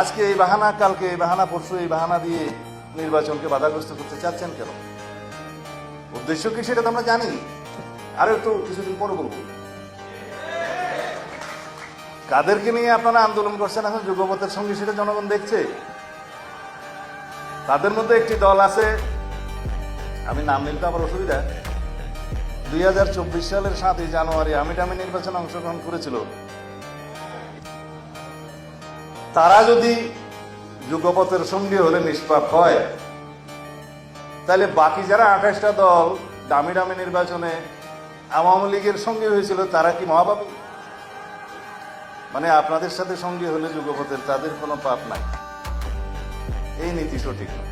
আজকে এই বাহানা, কালকে এই বাহানা, পরশু এই বাহানা দিয়ে নির্বাচনকে বাধাগ্রস্ত করতে চাচ্ছেন কেন? উদ্দেশ্য কি সেটা তো আমরা জানি। আরও একটু কিছুদিন পরে বলব। কাদেরকে নিয়ে আপনারা আন্দোলন করছেন এখন? যুগপথের সঙ্গে সেটা জনগণ দেখছে। তাদের মধ্যে একটি দল আছে, আমি নাম নিতে আমার অসুবিধা। দুই হাজার চব্বিশ সালের সাতই জানুয়ারি আমি টামি নির্বাচনে অংশগ্রহণ করেছিল। তারা যদি যুগপথের সঙ্গে হলে নিষ্পাপ হয়, তাহলে বাকি যারা আঠাশটা দল দামি দামি নির্বাচনে আওয়ামী লীগের সঙ্গে হয়েছিল, তারা কি মহাপাপী? মানে আপনাদের সাথে সঙ্গে হলে যুগপথের তাদের কোনো পাপ নাই। এই নীতি সঠিক নয়।